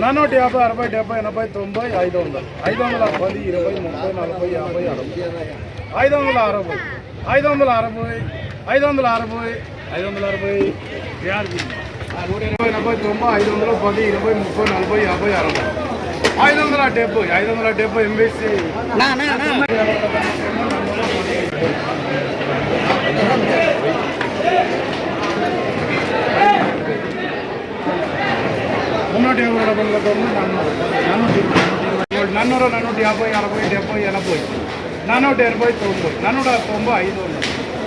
నానూట యాభై అరవై డెబ్బై ఎనభై తొంభై ఐదు వందలు ఐదు వందల పది ఇరవై ముప్పై నలభై యాభై అరవై ఐదు వందల అరవై ఐదు వందల అరవై ఐదు వందల అరవై ఐదు వందల అరవై నూట ఇరవై ఎనభై తొంభై ఐదు వందల పది ఇరవై ముప్పై నలభై యాభై అరవై ఐదు వందల డెబ్బై ఐదు వందల డెబ్బై ఎంబీసీ నూట యాభై డెబ్బై గవర్నమెంట్ అన్నారు నన్నూರ నన్నూట యాభై అరవై డెబ్బై ఎనభై నన్నూట ఎనభై తొంభై నన్నూట తొంభై ఐదు వందలు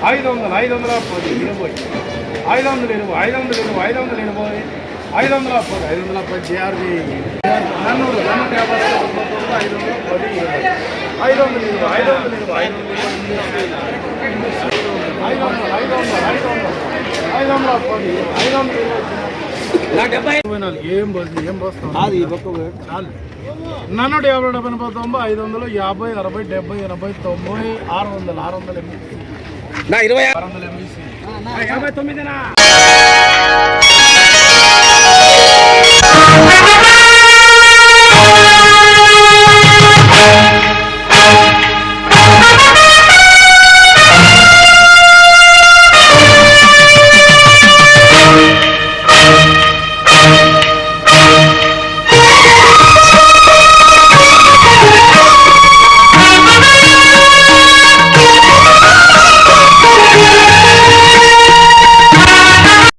ఐదు వందలు ఐదు వందల పది ఇరవై ఐదు వందల ఇరవై ఐదు వందల ఇరవై ఐదు వందల ఇరవై ఐదు వందల పది ఐదు వందల పది జేఆర్బి నన్నూరు నన్నూట యాభై ఐదు వందల పది ఐదు వందలు ఇరవై ఐదు వందల ఇరవై ఐదు వందల ఐదు వందల ఐదు వందల ఐదు వందల పది ఐదు వందల ఇరవై ఏం ఏం చాలు. నన్నూట యాభై డెబ్బై ఎనభై తొంభై ఐదు వందలు యాభై అరవై డెబ్బై ఎనభై తొంభై ఆరు వందలు ఆరు వందల ఎంబీసీ నా ఇరవై ఆరు వందల ఎంబీసీ యాభై తొమ్మిదినా?